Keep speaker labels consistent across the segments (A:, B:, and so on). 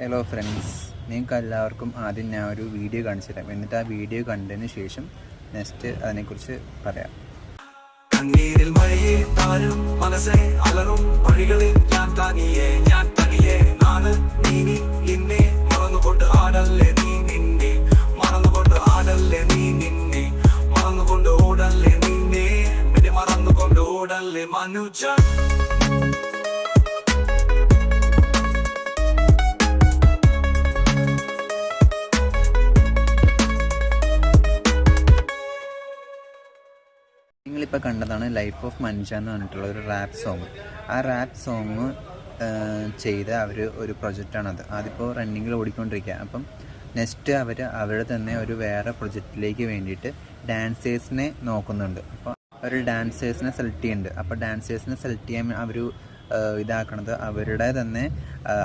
A: Hello friends നിങ്ങൾക്ക് എല്ലാവർക്കും ആദ്യം ഞാൻ ഒരു വീഡിയോ കാണിച്ചു തരാം. എന്നിട്ട് ആ വീഡിയോ കണ്ടതിന് ശേഷം നെക്സ്റ്റ് അതിനെക്കുറിച്ച് പറയാം.
B: ഞാൻ നാളെ നീങ്ങി നിന്നെ. ആടല്ലേ നീ നിന്നെ. ആടല്ലേ നീ നിന്നെ. ഓടല്ലേ നിന്നെ. മറന്നുകൊണ്ട് ഓടല്ലേ മനുജ
A: നിങ്ങളിപ്പോൾ കണ്ടതാണ് ലൈഫ് ഓഫ് മനുഷ്യ എന്ന് പറഞ്ഞിട്ടുള്ള ഒരു റാപ്പ് സോങ് ആ റാപ്പ് സോങ് ചെയ്ത അവർ ഒരു പ്രൊജക്റ്റാണത് അതിപ്പോൾ റണ്ണിങ്ങിൽ ഓടിക്കൊണ്ടിരിക്കുക അപ്പം നെക്സ്റ്റ് അവർ അവരുടെ തന്നെ ഒരു വേറെ പ്രൊജക്റ്റിലേക്ക് വേണ്ടിയിട്ട് ഡാൻസേഴ്സിനെ നോക്കുന്നുണ്ട്. അപ്പോൾ അവർ ഡാൻസേഴ്സിനെ സെലക്ട് ചെയ്യുന്നുണ്ട് അപ്പോൾ ഡാൻസേഴ്സിനെ സെലക്ട് ചെയ്യാൻ അവർ ഇതാക്കണത്. അവരുടെ തന്നെ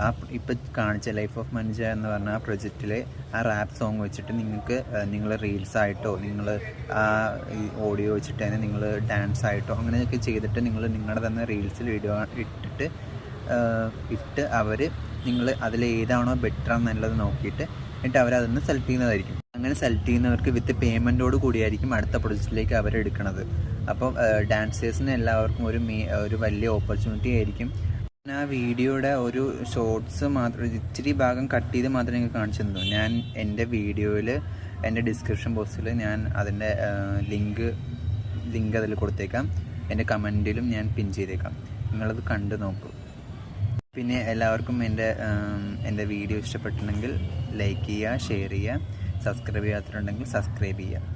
A: ആ ഇപ്പം കാണിച്ച ലൈഫ് ഓഫ് മനുഷ്യ എന്ന് പറഞ്ഞ ആ പ്രൊജക്റ്റിൽ ആ റാപ്പ് സോങ് വെച്ചിട്ട് നിങ്ങൾക്ക് നിങ്ങൾ റീൽസ് ആയിട്ടോ നിങ്ങൾ ആ ഓഡിയോ വെച്ചിട്ട് തന്നെ നിങ്ങൾ ഡാൻസ് ആയിട്ടോ അങ്ങനെയൊക്കെ ചെയ്തിട്ട് നിങ്ങൾ നിങ്ങളുടെ തന്നെ റീൽസിൽ വീഡിയോ ഇട്ടിട്ട് ഇട്ട് അവർ നിങ്ങൾ അതിൽ ഏതാണോ ബെറ്റർ എന്നുള്ളത് നോക്കിയിട്ട് എന്നിട്ട് അതൊന്ന് സെലക്ട് ചെയ്യുന്നതായിരിക്കും. അങ്ങനെ സെലക്ട് ചെയ്യുന്നവർക്ക് വിത്ത് പേയ്മെന്റോട് കൂടിയായിരിക്കും അടുത്ത പ്രൊജക്റ്റിലേക്ക് അവർ എടുക്കുന്നത് അപ്പോൾ ഡാൻസേഴ്സിന് എല്ലാവർക്കും ഒരു മേ ഒരു വലിയ ഓപ്പർച്യൂണിറ്റി ആയിരിക്കും. ഞാൻ ആ വീഡിയോയുടെ ഒരു ഷോർട്സ് മാത്രം ഇച്ചിരി ഭാഗം കട്ട് ചെയ്ത് മാത്രമേ നിങ്ങൾക്ക് കാണിച്ചു തന്നു. ഞാൻ എന്റെ വീഡിയോയിൽ എന്റെ ഡിസ്ക്രിപ്ഷൻ ബോക്സിൽ ഞാൻ അതിന്റെ ലിങ്ക് ലിങ്ക് അതിൽ കൊടുത്തേക്കാം. എന്റെ കമന്റിലും ഞാൻ പിൻ ചെയ്തേക്കാം. നിങ്ങളത് കണ്ടു നോക്കൂ. പിന്നെ എല്ലാവർക്കും എന്റെ എന്റെ വീഡിയോ ഇഷ്ടപ്പെട്ടിട്ടുണ്ടെങ്കിൽ ലൈക്ക് ചെയ്യുക ഷെയർ ചെയ്യുക. സബ്സ്ക്രൈബ് ചെയ്യാത്തിട്ടുണ്ടെങ്കിൽ സബ്സ്ക്രൈബ് ചെയ്യുക.